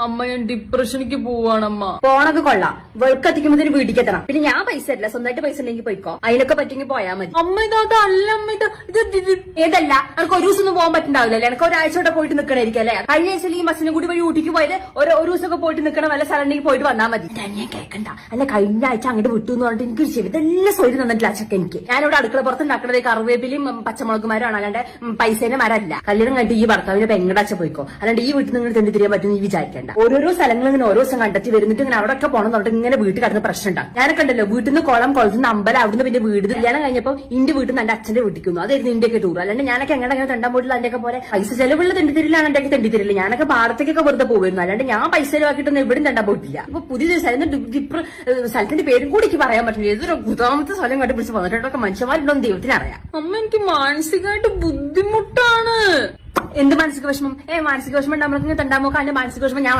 അമ്മ ഞാൻ ഡിപ്രഷനിക്ക് പോവാണമ്മ. പോണൊക്കെ കൊള്ളാം. വെളുക്കത്തിക്കുമ്പോ വീട്ടിലേക്ക് എത്തണം പിന്നെ ഞാൻ പൈസ അല്ല സ്വന്തമായിട്ട് പൈസ ഉണ്ടെങ്കിൽ പോയിക്കോ. അതിനൊക്കെ പറ്റുമെങ്കിൽ പോയാൽ മതി. അമ്മ ഇത് അതല്ല അമ്മ ഇത് ഇത് ഏതല്ല എനിക്ക് ഒരു ദിവസം ഒന്നും പോകാൻ പറ്റുന്നുണ്ടാവില്ല എനിക്ക് ഒരാഴ്ച കൂടെ പോയിട്ട് നിൽക്കണായിരിക്കും അല്ലേ? കഴിഞ്ഞ ആഴ്ച ഈ മസിനും കൂടി വഴി ഊട്ടിക്ക് പോയത് ഒരു ഒരു ദിവസമൊക്കെ പോയിട്ട് നിൽക്കണം വല്ല സ്ഥലമുണ്ടെങ്കിൽ പോയിട്ട് വന്നാൽ മതി. ഞാൻ കേൾക്കണ്ട അല്ല കഴിഞ്ഞ ആഴ്ച അങ്ങോട്ട് വിട്ടു എന്ന് പറഞ്ഞിട്ട് എനിക്ക് ശരി ഇതെല്ലാം സ്വയം തന്നിട്ടില്ല അച്ഛക്ക് എനിക്ക്. ഞാനിവിടെ അടുക്കള പുറത്ത് ഉണ്ടാക്കുന്നത് കറിവേപ്പിലും പച്ചമുളകുമാരും പച്ചമുളകുമാരാണ്. അല്ലാണ്ട് പൈസേനെ മരല്ല. കല്യാണം കഴിഞ്ഞിട്ട് ഈ ഭർത്താവിന്റെ പെങ്ങളുടെ അച്ഛൻ പോയിക്കോ. അല്ലാണ്ട് ഈ വീട്ടിൽ നിങ്ങൾ തെണ്ടി തിരിയാൻ പറ്റുമെന്ന് ഈ വിചാരിക്കേണ്ട. ഓരോരോ സ്ഥലങ്ങൾ ഇങ്ങനെ ഓരോ ദിവസം കണ്ടെത്തി വരുന്നിട്ട് ഇങ്ങനെ അവിടെ ഒക്കെ പോകണം എന്നിട്ട് ഇങ്ങനെ വീട്ടിൽ കിടന്ന് പ്രശ്നം ഉണ്ടാവും ഞാനൊക്കെ ഉണ്ടല്ലോ വീട്ടിൽ നിന്ന് കുളം കുളത്തിൽ നിന്ന് അമ്പലം അവിടുന്ന് പിന്നെ വീട് കല്യാണം കഴിഞ്ഞപ്പോൾ ഇന്റെ വീട്ടിൽ നിന്ന് എന്റെ അച്ഛന്റെ വീട്ടിൽ അതായിരുന്നു ഇന്ത്യയ്ക്ക് ടൂർ അല്ലാണ്ട് ഞാനൊക്കെ എങ്ങനെ അങ്ങനെ തെണ്ടാൻ പോയിട്ടില്ല അതിന്റെ പോലെ. പൈസ ചെലവുള്ള തെണ്ടിത്തിരില്ലാണ് എന്റെ തെണ്ടിത്തിരില്ല ഞാനൊക്കെ പാടത്തേക്കൊക്കെ വെറുതെ പോകുന്നു അല്ലാണ്ട് ഞാൻ പൈസ ചെലവാക്കിയിട്ടൊന്നും എവിടെയും തെണ്ടാൻ പോയിട്ടില്ല. അപ്പൊ പുതിയ സ്ഥലം സ്ഥലത്തിന്റെ പേരും കൂടി എനിക്ക് പറയാൻ പറ്റില്ല. ഏതൊരു ഗുതാമത്തെ സ്ഥലം കണ്ടു പിടിച്ച് വന്നിട്ടൊക്കെ മനുഷ്യന്മാരുണ്ടോന്ന് ദൈവത്തിന് ദൈവത്തിനറിയാം അമ്മ എനിക്ക് മാനസികമായിട്ട് ബുദ്ധിമുട്ടാണ്. എന്ത് മാനസിക വിഷമം? ഏ മാനസിക വിഷമം ഉണ്ടാകുമ്പോൾ തെണ്ടാൻ അതിന്റെ മാനസിക വിഷമം ഞാൻ